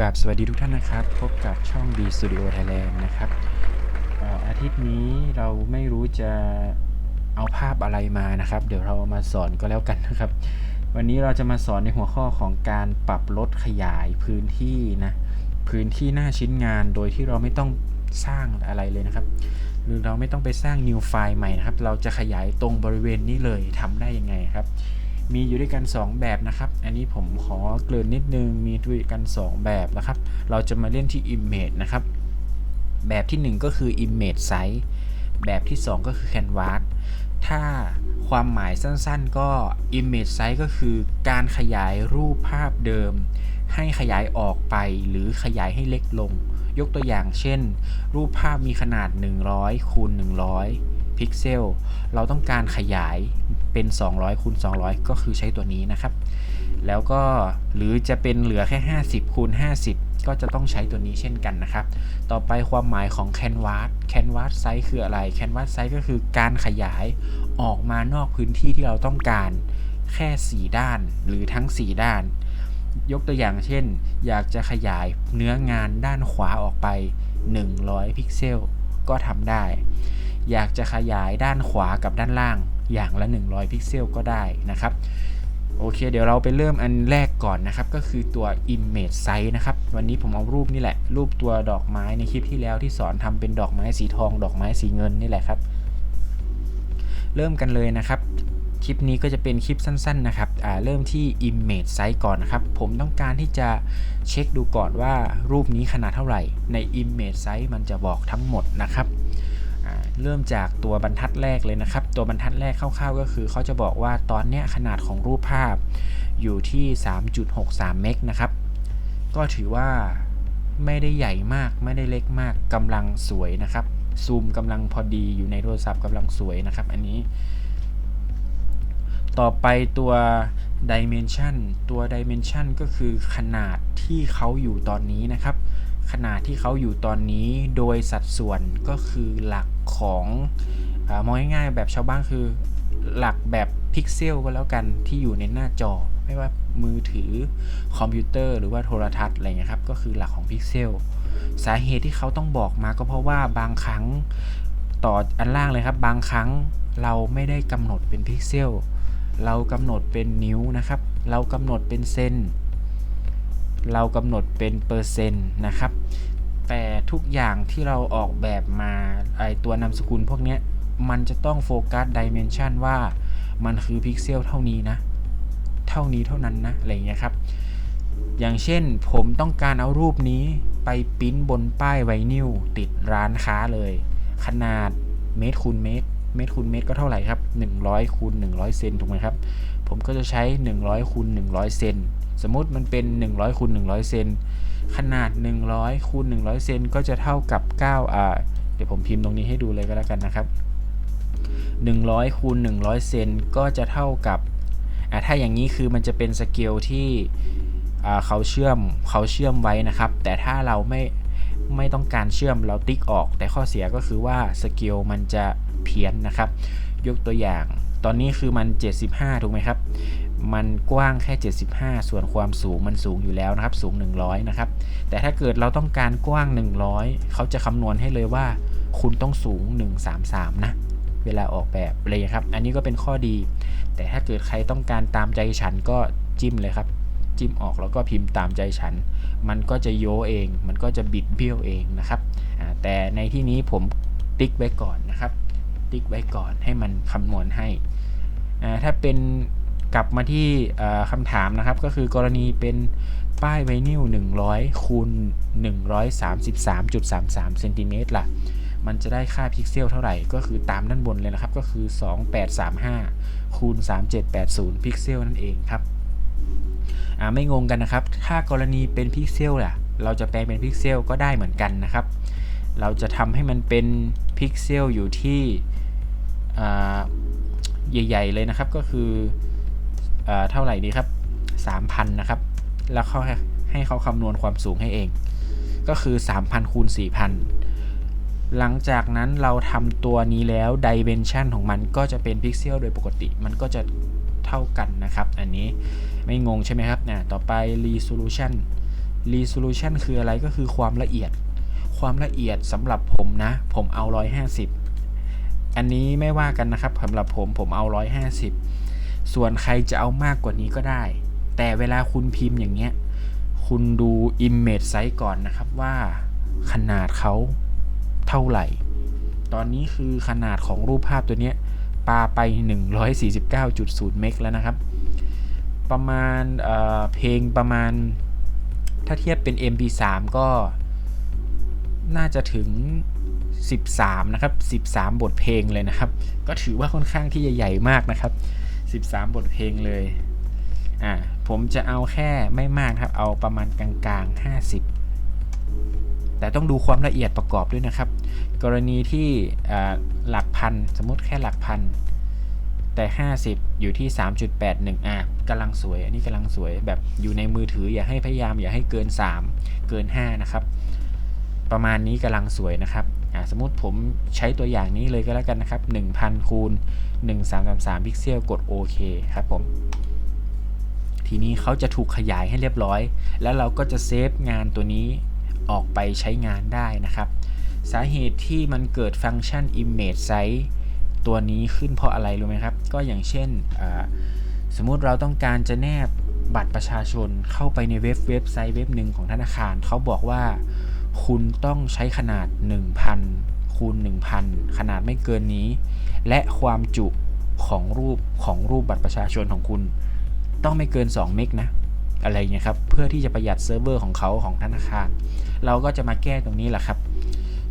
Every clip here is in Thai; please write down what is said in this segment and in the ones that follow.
กับสวัสดีทุกท่านนะครับ พบกับช่อง B Studio Thailand นะครับอาทิตย์นี้เราไม่รู้จะเอาภาพอะไรมานะครับ เดี๋ยวเราเอามาสอนก็แล้วกันนะครับ วันนี้เราจะมาสอนในหัวข้อของการปรับลดขยายพื้นที่นะพื้นที่หน้าชิ้นงานโดยที่เราไม่ต้องสร้างอะไรเลยนะครับหรือเราไม่ต้องไปสร้าง new file ใหม่นะครับ เราจะขยายตรงบริเวณนี้เลยทำได้ยังไงครับ มีอยู่ด้วยกัน 2 แบบนะครับ อันนี้ผมขอเกริ่นนิดนึง มีด้วยกัน 2 แบบนะครับ เราจะมาเล่นที่ Image นะครับ แบบที่ 1 ก็คือ Image Size แบบที่ 2 ก็คือ Canvas ถ้าความหมายสั้นๆ ก็ Image Size ก็คือการขยายรูปภาพเดิม ให้ขยายออกไปหรือขยายให้เล็กลง ยกตัวอย่างเช่น รูปภาพมีขนาด 100คูณ100 พิกเซล เราต้องการขยายเป็น 200คูณ200 ก็คือใช้ตัวนี้นะครับ แล้วก็หรือจะเป็นเหลือแค่ 50คูณ50 ก็จะต้องใช้ตัวนี้เช่นกันนะครับ ต่อไปความหมายของ Canvas Canvas Size คืออะไร Canvas Size ก็คือการขยายออกมานอกพื้นที่ที่เราต้องการแค่ 4 ด้านหรือทั้ง 4 ด้าน ยกตัวอย่างเช่น อยากจะขยายเนื้องานด้านขวาออกไป 100 พิกเซล ก็ทำได้ อยากจะขยายด้านขวากับด้านล่างอย่างละ 100 พิกเซลก็ได้นะครับ โอเค เดี๋ยวเราไปเริ่มอันแรกก่อนนะครับ ก็คือตัว image size นะครับ วันนี้ผมเอารูปนี่แหละ รูปตัวดอกไม้ในคลิปที่แล้วที่สอนทำเป็นดอกไม้สีทอง ดอกไม้สีเงินนี่แหละครับ เริ่มกันเลยนะครับคลิปนี้ก็จะเป็นคลิปสั้นๆนะครับอ่าเริ่มที่ image size ก่อนนะครับ ผมต้องการที่จะเช็คดูก่อนว่ารูปนี้ขนาดเท่าไหร่ ใน image size มันจะบอกทั้งหมดนะครับ เริ่มจากตัวบรรทัดแรกเลยนะครับ ตัวบรรทัดแรกคร่าวๆ ก็คือเขาจะบอกว่าตอนนี้ขนาดของรูปภาพอยู่ที่ 3.63 เมกนะครับ ก็ถือว่าไม่ได้ใหญ่มากไม่ได้เล็กมากกำลังสวยนะครับ ซูมกำลังพอดีอยู่ในโทรศัพท์กำลังสวยนะครับ อันนี้ ต่อไปตัว dimension ตัว dimension ก็คือขนาดที่เขาอยู่ตอนนี้นะครับ ขนาดที่เขาอยู่ตอนนี้โดยสัดส่วนก็คือหลักของอมองง่ายๆแบบชาวบ้านคือหลักแบบพิกเซลก็แล้วกันที่อยู่ในหน้าจอ ไม่ว่ามือถือคอมพิวเตอร์หรือว่าโทรทัศน์อะไรเงี้ยครับก็คือหลักของพิกเซลสาเหตุที่เขาต้องบอกมาก็เพราะว่าบางครั้งต่ออันล่างเลยครับ บางครั้งเราไม่ได้กำหนดเป็นพิกเซลเรากำหนดเป็นนิ้วนะครับ เรากำหนดเป็นเซน เรากำหนดเป็นเปอร์เซ็นต์นะครับ แต่ทุกอย่างที่เราออกแบบมาไอตัวนามสกุลพวกนี้มันจะต้องโฟกัสดิเมนชันว่ามันคือพิกเซลเท่านี้นะ เท่านี้เท่านั้นนะอะไรเงี้ยครับ อย่างเช่นผมต้องการเอารูปนี้ไปปิ้นบนป้ายไวนิลติดร้านค้าเลย ขนาดเมตรคูณเมตร เมตรคูณเมตรก็เท่าไหร่ครับ 100คูณ100 เซนถูกไหมครับ ผมก็จะใช้ 100คูณ100 เซน สมมติมันเป็น 100คูณ100 เซน ขนาด 100คูณ100 เซนก็จะเท่ากับ9อ่าเดี๋ยวผมพิมพ์ตรงนี้ให้ดูเลยก็แล้วกันนะครับ 100คูณ100 เซนก็จะเท่ากับอ่าถ้าอย่างนี้คือมันจะเป็นสเกลที่อ่าเขาเชื่อมเขาเชื่อมไว้นะครับ แต่ถ้าเราไม่ไม่ต้องการเชื่อมเราติ๊กออก แต่ข้อเสียก็คือว่าสเกลมันจะเพี้ยนนะครับ ยกตัวอย่าง ตอนนี้คือมัน 75 ถูกไหมครับ มันกว้างแค่ 75 ส่วนความสูงมันสูงอยู่แล้วนะครับ สูง 100 นะครับ แต่ถ้าเกิดเราต้องการกว้าง 100 เขาจะคำนวณให้เลยว่า คุณต้องสูง 133 นะ เวลาออกแบบเลยครับ อันนี้ก็เป็นข้อดี แต่ถ้าเกิดใครต้องการตามใจฉันก็จิ้มเลยครับ จิ้มออกแล้วก็พิมพ์ตามใจฉัน มันก็จะโยเอง มันก็จะบิดเบี้ยวเองนะครับ แต่ในที่นี้ผมติ๊กไว้ก่อนนะครับ ติ๊กไว้ก่อนให้มันคำนวณให้ ถ้าเป็น กลับมาที่คำถามนะครับ ก็คือกรณีเป็นป้ายไวนิล100คูณ133.33เซนติเมตรล่ะ มันจะได้ค่าพิกเซลเท่าไหร่ ก็คือตามด้านบนเลยนะครับ ก็คือ 2835คูณ3780 พิกเซลนั่นเองครับไม่งงกันนะครับ ถ้ากรณีเป็นพิกเซลล่ะ เราจะแปลงเป็นพิกเซลก็ได้เหมือนกันนะครับ เราจะทำให้มันเป็นพิกเซลอยู่ที่ใหญ่ ๆ เลยนะครับ ก็คือ เท่าไหร่ดีครับ 3,000 นะครับ แล้วเขาให้เขาคำนวณความสูงให้เอง ก็คือ 3,000คูณ4,000 หลังจากนั้นเราทำตัวนี้แล้ว dimension ของมันก็จะเป็นพิกเซลโดยปกติ มันก็จะเท่ากันนะครับ อันนี้ไม่งงใช่ไหมครับนะต่อไป resolution resolution คืออะไรก็คือความละเอียด ความละเอียดสำหรับผมนะ ผมเอา 150 อันนี้ไม่ว่ากันนะครับสำหรับผมผมเอา 150 ส่วนใครจะเอามากกว่านี้ก็ได้ แต่เวลาคุณพิมพ์อย่างเงี้ย คุณดู image size ก่อนนะครับว่าขนาดเขาเท่าไหร่ ตอนนี้คือขนาดของรูปภาพตัวเนี้ยปาไป 149.0 เมกแล้วนะครับ ประมาณเเพลงประมาณ ถ้าเทียบเป็น MP3 ก็น่าจะถึง 13 นะครับ 13 บทเพลงเลยนะครับ ก็ถือว่าค่อนข้างที่จะใหญ่มากนะครับ 13 บทเพลงเลย อ่า ผมจะเอาแค่ไม่มากครับ เอาประมาณกลางๆ 50 แต่ต้องดูความละเอียดประกอบด้วยนะครับ กรณีที่หลักพัน สมมติแค่หลักพัน แต่ 50 อยู่ที่ 3.81 อะกำลังสวย อันนี้กำลังสวย แบบอยู่ในมือถืออย่าให้พยายามอย่าให้เกิน 3 เกิน 5 นะครับ ประมาณนี้กำลังสวยนะครับ สมมติผมใช้ตัวอย่างนี้เลยก็แล้วกันนะครับ 1000 คูณ 1333 พิกเซล กดโอเคครับผม ทีนี้เขาจะถูกขยายให้เรียบร้อย แล้วเราก็จะเซฟงานตัวนี้ออกไปใช้งานได้นะครับ สาเหตุที่มันเกิดฟังก์ชัน image size ตัวนี้ขึ้นเพราะอะไรรู้ไหมครับ ก็อย่างเช่น สมมุติเราต้องการจะแนบบัตรประชาชนเข้าไปในเว็บเว็บไซต์เว็บหนึ่งของธนาคาร เขาบอกว่า คุณต้องใช้ขนาด 1,000คูณ1,000 ขนาดไม่เกินนี้ และความจุของรูปของรูปบัตรประชาชนของคุณ ต้องไม่เกิน 2 เมกนะอะไรเงี้ยครับเพื่อที่จะประหยัดเซิร์ฟเวอร์ของเขาของธนาคาร เราก็จะมาแก้ตรงนี้แหละครับ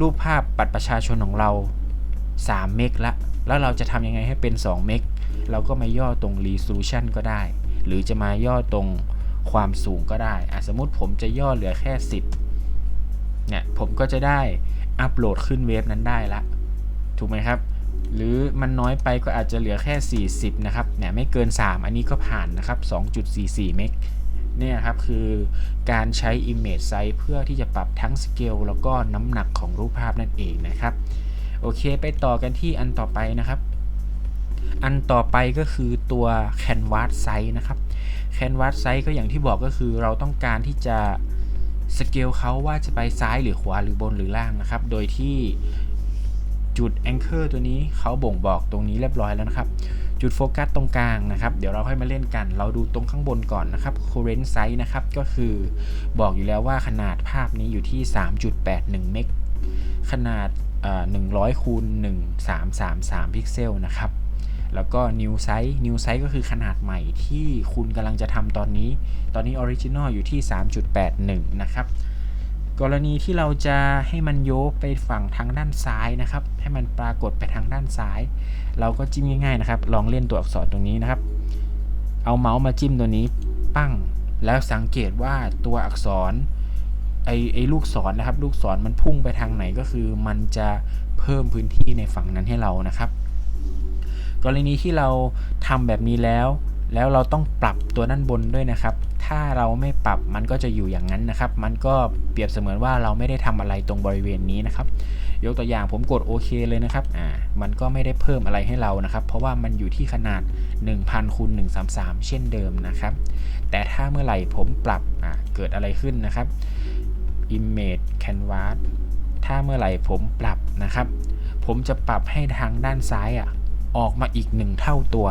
รูปภาพบัตรประชาชนของเรา 3 เมกละ แล้วเราจะทำยังไงให้เป็น 2 เมกเราก็มาย่อตรง resolution ก็ได้ หรือจะมาย่อตรงความสูงก็ได้ สมมติผมจะย่อเหลือแค่ 10 เนี่ยผมก็จะได้อัปโหลดขึ้นเว็บนั้นได้ละ ถูกไหมครับ หรือมันน้อยไปก็อาจจะเหลือแค่ 40 นะครับเนี่ยไม่เกิน 3 อันนี้ก็ผ่านนะครับ 2.44 เมกเนี่ยครับคือการใช้ Image Size เพื่อที่จะปรับทั้งสเกลแล้วก็น้ำหนักของรูปภาพนั่นเองนะครับ โอเคไปต่อกันที่อันต่อไปนะครับ อันต่อไปก็คือตัว Canvas Size นะครับ Canvas Size ก็อย่างที่บอกก็คือเราต้องการที่จะ สเกลเขาว่าจะไปซ้ายหรือขวาหรือบนหรือล่างนะครับ โดยที่จุดแองเกอร์ตัวนี้เขาบ่งบอกตรงนี้เรียบร้อยแล้วนะครับ จุดโฟกัสตรงกลางนะครับ เดี๋ยวเราค่อยมาเล่นกัน เราดูตรงข้างบนก่อนนะครับ current size นะครับ ก็คือบอกอยู่แล้วว่าขนาดภาพนี้อยู่ที่ 3.81 เมก ขนาด100คูณ1333 พิกเซลนะครับ แล้วก็ new size new size ก็คือขนาดใหม่ที่คุณกำลังจะทำตอนนี้ ตอนนี้ original อยู่ที่ 3.81 นะครับ กรณีที่เราจะให้มันโยกไปฝั่งทางด้านซ้ายนะครับ ให้มันปรากฏไปทางด้านซ้าย เราก็จิ้มง่ายๆนะครับ ลองเล่นตัวอักษรตรงนี้นะครับ เอาเมาส์มาจิ้มตัวนี้ ปั้ง แล้วสังเกตว่าตัวอักษรไอไอลูกศรนนะครับ ลูกศรมันพุ่งไปทางไหนก็คือมันจะเพิ่มพื้นที่ในฝั่งนั้นให้เรานะครับ กรณีที่เราทำแบบนี้แล้ว แล้วเราต้องปรับตัวด้านบนด้วยนะครับ ถ้าเราไม่ปรับมันก็จะอยู่อย่างนั้นนะครับ มันก็เปรียบเสมือนว่าเราไม่ได้ทำอะไรตรงบริเวณนี้นะครับ ยกตัวอย่างผมกดโอเคเลยนะครับอ่ามันก็ไม่ได้เพิ่มอะไรให้เรานะครับ เพราะว่ามันอยู่ที่ขนาด 1000คูณ133 เช่นเดิมนะครับ แต่ถ้าเมื่อไหร่ผมปรับอ่าเกิดอะไรขึ้นนะครับ image canvas ถ้าเมื่อไหร่ผมปรับนะครับ ผมจะปรับให้ทางด้านซ้ายอะ ออกมาอีก 1 เท่าตัว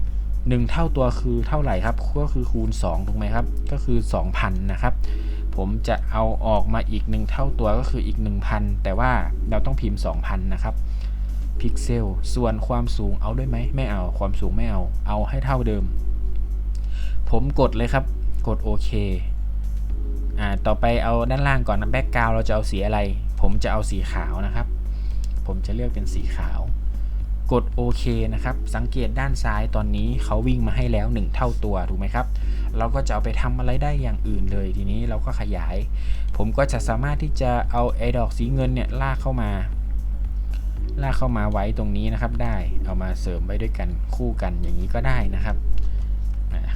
1 เท่าตัวคือเท่าไหร่ครับ ก็คือคูณ 2 ถูกไหมครับ ก็คือ 2,000 นะครับ ผมจะเอาออกมาอีก 1 เท่าตัวก็คืออีก 1,000 แต่ว่าเราต้องพิมพ์ 2,000 นะครับ พิกเซล ส่วนความสูงเอาด้วยไหม ไม่เอา ความสูงไม่เอา เอาให้เท่าเดิม ผมกดเลยครับ กดโอเคอ่า ต่อไปเอาด้านล่างก่อนนะแบ็กกราวเราจะเอาสีอะไร ผมจะเอาสีขาวนะครับ ผมจะเลือกเป็นสีขาว กดโอเคนะครับ สังเกตด้านซ้ายตอนนี้เขาวิ่งมาให้แล้ว 1 เท่าตัวถูกไหมครับ เราก็จะเอาไปทำอะไรได้อย่างอื่นเลย ทีนี้เราก็ขยาย ผมก็จะสามารถที่จะเอาไอ้ดอกสีเงินเนี่ยลากเข้ามา ลากเข้ามาไว้ตรงนี้นะครับ ได้เอามาเสริมไว้ด้วยกันคู่กันอย่างนี้ก็ได้นะครับ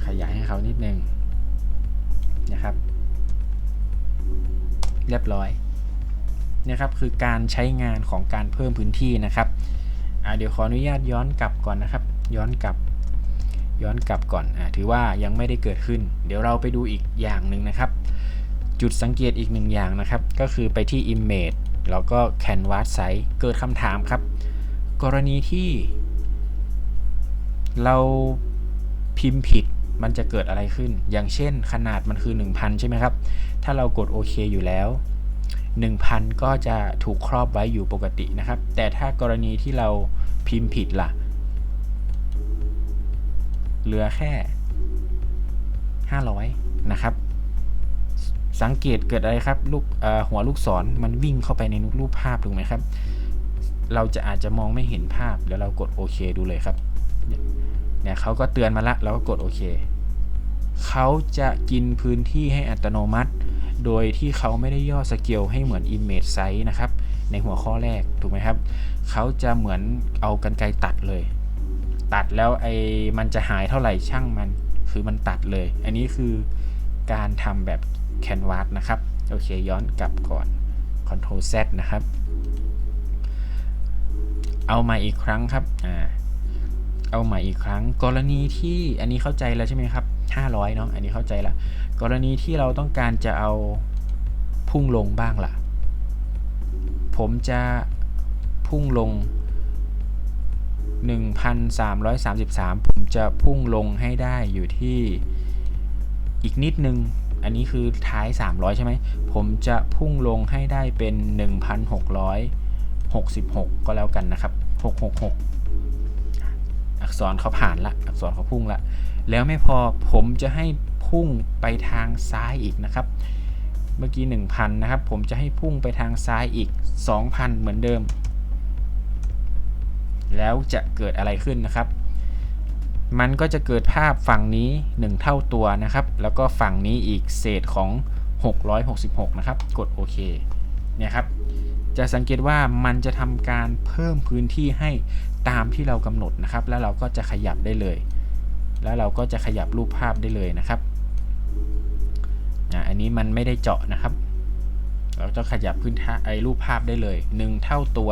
ขยายให้เขานิดนึงนะครับ เรียบร้อยนะครับคือการใช้งานของการเพิ่มพื้นที่นะครับ อ่าเดี๋ยวขออนุญาตย้อนกลับก่อนนะครับ ย้อนกลับ ย้อนกลับก่อนอ่าถือว่ายังไม่ได้เกิดขึ้น เดี๋ยวเราไปดูอีกอย่างหนึ่งนะครับ จุดสังเกตอีกหนึ่งอย่างนะครับ ก็คือไปที่ Image แล้วก็ Canvas Size เกิดคำถามครับ กรณีที่ เราพิมพ์ผิดมันจะเกิดอะไรขึ้น อย่างเช่นขนาดมันคือ 1,000 ใช่ไหมครับ ถ้าเรากดโอเคอยู่แล้ว 1,000 ก็จะถูกครอบไว้อยู่ปกตินะครับ แต่ถ้ากรณีที่เราพิมพ์ผิดล่ะ เหลือแค่ 500 นะครับ สังเกตเกิดอะไรครับ ลูกหัวลูกศรมันวิ่งเข้าไปในรูปภาพถูกไหมครับ เราจะอาจจะมองไม่เห็นภาพเดี๋ยวเรากดโอเคดูเลยครับ เนี่ยเขาก็เตือนมาละเราก็กดโอเคเขาจะกินพื้นที่ให้อัตโนมัติ โดยที่เขาไม่ได้ย่อสเกลให้เหมือน Image Size นะครับ ในหัวข้อแรกถูกไหมครับ เขาจะเหมือนเอากันไกตัดเลย ตัดแล้วไอ้มันจะหายเท่าไหร่ช่างมันคือมันตัดเลย อันนี้คือการทำแบบ Canvas นะครับ โอเคย้อนกลับก่อน Ctrl Z นะครับ เอามาอีกครั้งครับอ่าเอาใหม่อีกครั้งกรณีที่อันนี้เข้าใจแล้วใช่ไหมครับ 500เนาะอันนี้เข้าใจละกรณีที่เราต้องการจะเอาพุ่งลงบ้างล่ะ ผมจะพุ่งลง 1,333 ผมจะพุ่งลงให้ได้อยู่ที่อีกนิดนึง อันนี้คือท้าย 300 ใช่ไหม ผมจะพุ่งลงให้ได้เป็น 1,666 ก็แล้วกันนะครับ 666 อักษรเขาผ่านละ อักษรเขาพุ่งละ แล้วไม่พอผมจะให้พุ่งไปทางซ้ายอีกนะครับ เมื่อกี้ 1,000 นะครับ ผมจะให้พุ่งไปทางซ้ายอีก 2,000 เหมือนเดิม แล้วจะเกิดอะไรขึ้นนะครับ มันก็จะเกิดภาพฝั่งนี้ 1 เท่าตัวนะครับ แล้วก็ฝั่งนี้อีกเศษของ 666 นะครับ กดโอเค เนี่ยครับ จะสังเกตว่ามันจะทำการเพิ่มพื้นที่ให้ ตามที่เรากำหนดนะครับ แล้วเราก็จะขยับได้เลย แล้วเราก็จะขยับรูปภาพได้เลยนะครับอันนี้มันไม่ได้เจาะนะครับ เราจะขยับพื้นท่าไอ้รูปภาพได้เลย 1 เท่าตัว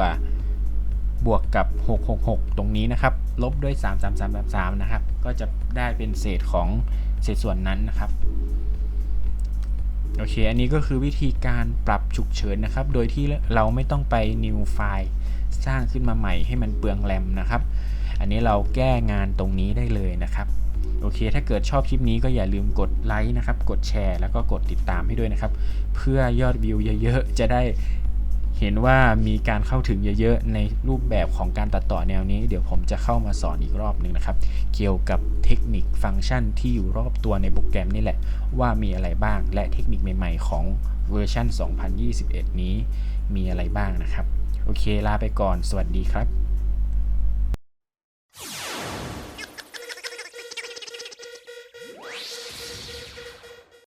บวกกับ 666 ตรงนี้นะครับ ลบด้วย 33333 นะครับ ก็จะได้เป็นเศษของเศษส่วนนั้นนะครับ โอเค อันนี้ก็คือวิธีการปรับฉุกเฉินนะครับ โดยที่เราไม่ต้องไป new file สร้างขึ้นมาใหม่ให้มันเปลืองแรมนะครับ อันนี้เราแก้งานตรงนี้ได้เลยนะครับ โอเค ถ้าเกิดชอบคลิปนี้ก็อย่าลืมกดไลค์นะครับ กดแชร์ แล้วก็กดติดตามให้ด้วยนะครับ เพื่อยอดวิวเยอะๆ จะได้เห็นว่ามีการเข้าถึงเยอะๆ ในรูปแบบของการตัดต่อแนวนี้ เดี๋ยวผมจะเข้ามาสอนอีกรอบหนึ่งนะครับ เกี่ยวกับเทคนิคฟังก์ชันที่อยู่รอบตัวในโปรแกรมนี่แหละ ว่ามีอะไรบ้างและเทคนิคใหม่ๆ ของเวอร์ชัน2021 นี้มีอะไรบ้างนะครับ โอเคลาไปก่อน สวัสดีครับ